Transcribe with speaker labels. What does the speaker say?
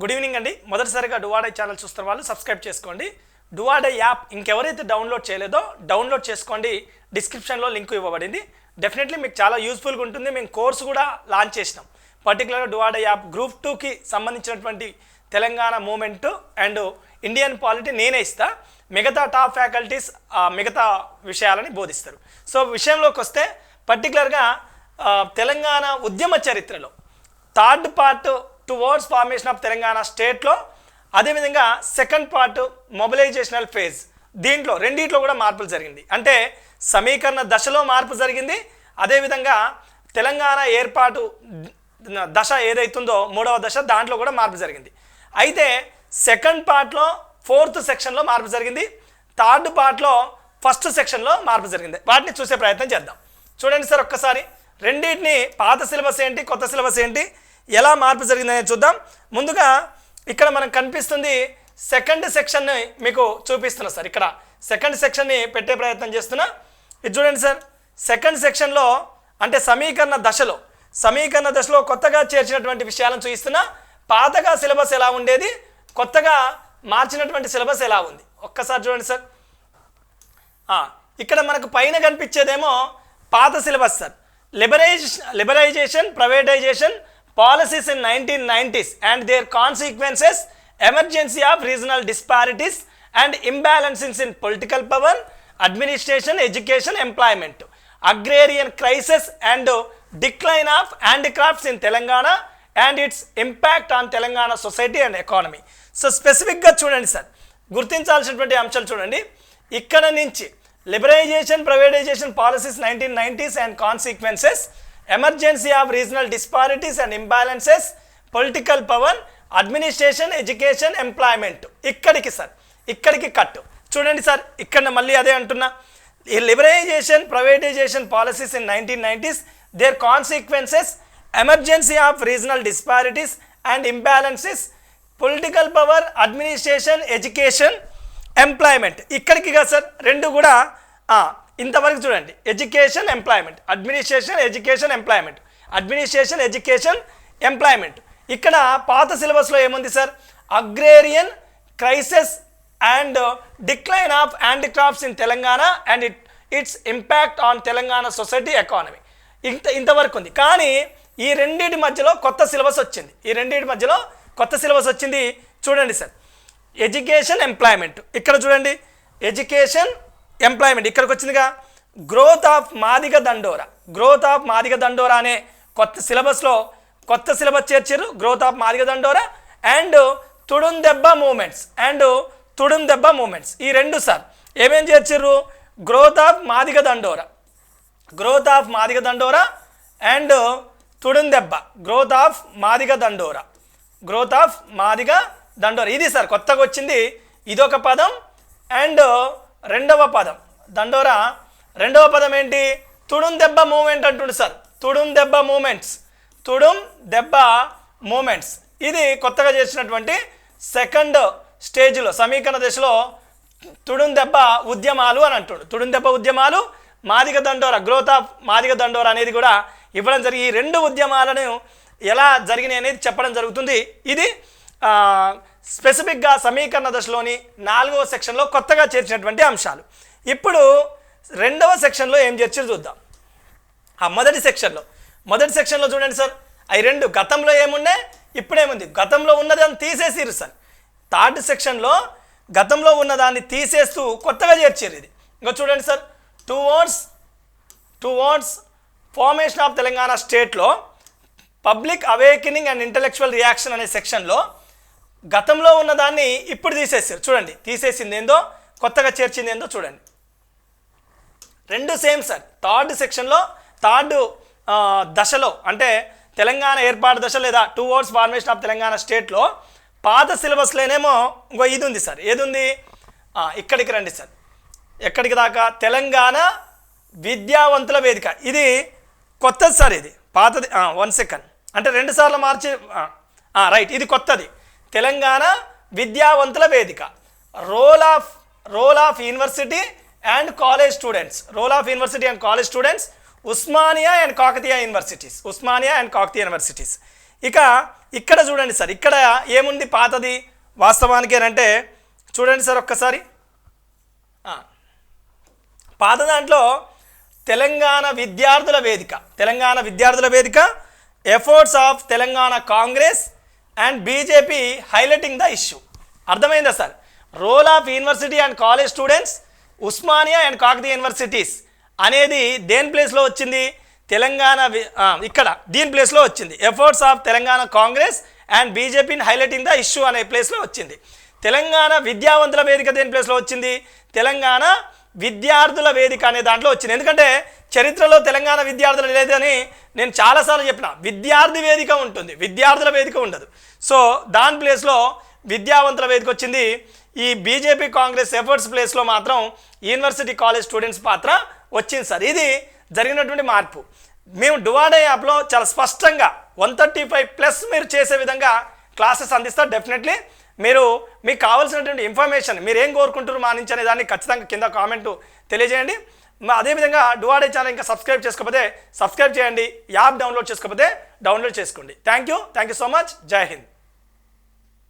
Speaker 1: Good evening అండి. మొదటిసారిగా డువాడై ఛానల్ చూస్తున్న వాళ్ళు సబ్స్క్రైబ్ చేసుకోండి. డువాడై యాప్ ఇంకెవరైతే డౌన్లోడ్ చేయలేదో డౌన్లోడ్ చేసుకోండి. డిస్క్రిప్షన్లో లింక్ ఇవ్వబడింది. డెఫినెట్లీ మీకు చాలా యూస్ఫుల్గా ఉంటుంది. మేము కోర్స్ కూడా లాంచ్ చేసినాం. పర్టికులర్గా డువాడై యాప్ గ్రూప్ టూకి సంబంధించినటువంటి Telangana movement and Indian polity నేనే ఇస్తా. మిగతా టాప్ ఫ్యాకల్టీస్ మిగతా విషయాలని బోధిస్తారు. సో విషయంలోకి వస్తే పర్టికులర్గా తెలంగాణ ఉద్యమ చరిత్రలో third part towards formation of Telangana స్టేట్లో అదేవిధంగా సెకండ్ పార్ట్ మొబిలైజేషనల్ ఫేజ్ దీంట్లో రెండిట్లో కూడా మార్పులు జరిగింది. అంటే సమీకరణ దశలో మార్పు జరిగింది. అదేవిధంగా తెలంగాణ ఏర్పాటు దశ ఏదైతుందో మూడవ దశ దాంట్లో కూడా మార్పు జరిగింది. అయితే సెకండ్ పార్ట్లో ఫోర్త్ సెక్షన్లో మార్పు జరిగింది. థర్డ్ పార్ట్లో ఫస్ట్ సెక్షన్లో మార్పు జరిగింది. వాటిని చూసే ప్రయత్నం చేద్దాం. చూడండి సార్ ఒక్కసారి. రెండింటిని పాత సిలబస్ ఏంటి కొత్త సిలబస్ ఏంటి? ఎలా మార్పు జరిగిందనేది చూద్దాం. ముందుగా ఇక్కడ మనకు కనిపిస్తుంది సెకండ్ సెక్షన్ని మీకు చూపిస్తున్నా సార్. ఇక్కడ సెకండ్ సెక్షన్ని పెట్టే ప్రయత్నం చేస్తున్నా. ఇది చూడండి సార్. సెకండ్ సెక్షన్లో అంటే సమీకరణ దశలో సమీకరణ దశలో కొత్తగా చేర్చినటువంటి విషయాలను చూపిస్తున్నా. పాతగా సిలబస్ ఎలా ఉండేది కొత్తగా మార్చినటువంటి సిలబస్ ఎలా ఉంది? ఒక్కసారి చూడండి సార్. ఇక్కడ మనకు పైన కనిపించేదేమో పాత syllabus sir. Liberalisation liberalisation privatisation policies in nineteen nineties and their consequences emergency of regional disparities and imbalancings in political power administration education employment. Agrarian crisis and decline of handicrafts in Telangana and its impact on Telangana society and economy. So స్పెసిఫిక్గా చూడండి sir గుర్తించాల్సినటువంటి అంశాలు చూడండి. ఇక్కడ నుంచి liberalisation privatisation policies nineteen nineties and consequences emergency of regional disparities and imbalances political power administration education employment ఇక్కడికి sir ఇక్కడికి కట్టు. చూడండి సార్ ఇక్కడ మళ్ళీ అదే అంటున్నా. ఈ liberalisation privatisation policies in nineteen nineties their consequences emergency of regional disparities and imbalances political power administration education employment ఇక్కడికి కదా సార్ రెండు కూడా ఇంతవరకు చూడండి. Education employment administration education employment administration education employment ఇక్కడ పాత సిలబస్లో ఏముంది sir? Agrarian crisis and decline of handicrafts in Telangana and it its impact on Telangana society economy ఇంత ఇంతవరకు ఉంది. కానీ ఈ రెండింటి మధ్యలో కొత్త సిలబస్ వచ్చింది. ఈ రెండింటి మధ్యలో కొత్త సిలబస్ వచ్చింది చూడండి సార్. ఎడ్యుకేషన్ ఎంప్లాయ్మెంట్ ఇక్కడ చూడండి. ఎడ్యుకేషన్ ఎంప్లాయ్మెంట్ ఇక్కడికి వచ్చిందిగా గ్రోత్ ఆఫ్ మాదిగ దండోరా. గ్రోత్ ఆఫ్ మాదిగ దండోరా అనే కొత్త సిలబస్లో కొత్త సిలబస్ చేర్చారు గ్రోత్ ఆఫ్ మాదిగ దండోరా అండ్ తుడుం దెబ్బ మూమెంట్స్ అండ్ తుడుం దెబ్బ మూమెంట్స్ ఈ రెండు సార్ ఏమేం చేర్చారు గ్రోత్ ఆఫ్ మాదిగ దండోరా. గ్రోత్ ఆఫ్ మాదిగ దండోరా అండ్ తుడుం దెబ్బ గ్రోత్ ఆఫ్ మాదిగ దండోరా. గ్రోత్ ఆఫ్ మాదిగ దండోరా. ఇది సార్ కొత్తగా వచ్చింది. ఇదొక పదం. అండ్ రెండవ పదం. దండోరా రెండవ పదం ఏంటి? తుడుం దెబ్బ మూమెంట్ అంటుండు సార్. తుడుం దెబ్బ మూమెంట్స్. తుడుం దెబ్బ మూమెంట్స్. ఇది కొత్తగా చేసినటువంటి సెకండ్ స్టేజ్లో సమీకరణ దశలో తుడుం దెబ్బ ఉద్యమాలు అని అంటుడు. తుడుం దెబ్బ ఉద్యమాలు మాదిగ దండోర గ్రోత్ ఆఫ్ మాదిగ దండోర అనేది కూడా ఇవ్వడం జరిగి ఈ రెండు ఉద్యమాలను ఎలా జరిగినాయి అనేది చెప్పడం జరుగుతుంది. ఇది స్పెసిఫిక్గా సమీకరణ దశలోని నాలుగవ సెక్షన్లో కొత్తగా చేర్చినటువంటి అంశాలు. ఇప్పుడు రెండవ సెక్షన్లో ఏం చేర్చారు చూద్దాం. ఆ మొదటి సెక్షన్లో. మొదటి సెక్షన్లో చూడండి సార్. అవి రెండు గతంలో ఏమున్నాయి? ఇప్పుడేముంది? గతంలో ఉన్నదాన్ని తీసేసిరు సార్. థర్డ్ సెక్షన్లో గతంలో ఉన్నదాన్ని తీసేస్తూ కొత్తగా చేర్చారు ఇది. ఇంకా చూడండి sir. Towards towards formation of Telangana స్టేట్లో public awakening and intellectual reaction అనే సెక్షన్లో గతంలో ఉన్నదాన్ని ఇప్పుడు తీసేసారు చూడండి తీసేసింది ఏందో కొత్తగా చేర్చింది ఏందో చూడండి. రెండు సేమ్ సార్. థర్డ్ సెక్షన్లో థర్డ్ దశలో అంటే తెలంగాణ ఏర్పాటు దశ లేదా towards formation of Telangana స్టేట్లో పాత సిలబస్లోనేమో ఇంకో ఇది ఉంది సార్. ఏది ఉంది? ఇక్కడికి రండి సార్. ఎక్కడికి దాకా? తెలంగాణ విద్యావంతుల వేదిక. ఇది కొత్తది సార్ ఇది. పాతది వన్ సెకండ్. అంటే రెండు సార్లు మార్చి రైట్. ఇది కొత్తది. తెలంగాణ విద్యావంతుల వేదిక. Role of role of university and college students role of university and college students Osmania and Kakatiya universities Osmania and Kakatiya universities ఇక ఇక్కడ చూడండి సార్ ఇక్కడ ఏముంది పాతది వాస్తవానికి ఏంటంటే చూడండి సార్ ఒక్కసారి. పాత దాంట్లో తెలంగాణ విద్యార్థుల వేదిక. తెలంగాణ విద్యార్థుల వేదిక efforts of Telangana Congress and BJP highlighting the issue. అర్థమైందా sir? Role of university and college students Osmania and Kakatiya universities అనేది దేని ప్లేస్లో వచ్చింది? తెలంగాణ ఇక్కడ. దీని ప్లేస్లో వచ్చింది. Efforts of Telangana Congress and బీజేపీని హైలైటింగ్ ద ఇష్యూ అనే ప్లేస్లో వచ్చింది. తెలంగాణ విద్యావంతుల వేదిక దేని ప్లేస్లో వచ్చింది? తెలంగాణ విద్యార్థుల వేదిక అనే దాంట్లో వచ్చింది. ఎందుకంటే చరిత్రలో తెలంగాణ విద్యార్థులు లేదని నేను చాలాసార్లు చెప్పిన. విద్యార్థి వేదిక ఉంటుంది. విద్యార్థుల వేదిక ఉండదు. సో దాని ప్లేస్లో విద్యావంతుల వేదిక వచ్చింది. ఈ బీజేపీ కాంగ్రెస్ ఎఫర్ట్స్ ప్లేస్లో మాత్రం యూనివర్సిటీ కాలేజ్ స్టూడెంట్స్ పాత్ర వచ్చింది సార్. ఇది జరిగినటువంటి మార్పు. మేము డువాడే యాప్లో చాలా స్పష్టంగా వన్ థర్టీ ఫైవ్ ప్లస్ మీరు చేసే విధంగా క్లాసెస్ అందిస్తారు. డెఫినెట్లీ మీరు మీకు కావాల్సినటువంటి ఇన్ఫర్మేషన్ మీరు ఏం కోరుకుంటారు మా నుంచి అనే దాన్ని ఖచ్చితంగా కింద కామెంట్ తెలియజేయండి. అదేవిధంగా డువాడే ఛానల్ ఇంకా సబ్స్క్రైబ్ చేసుకోకపోతే సబ్స్క్రైబ్ చేయండి. యాప్ డౌన్లోడ్ చేసుకోకపోతే డౌన్లోడ్ చేసుకోండి. Thank you thank you so much జై హింద్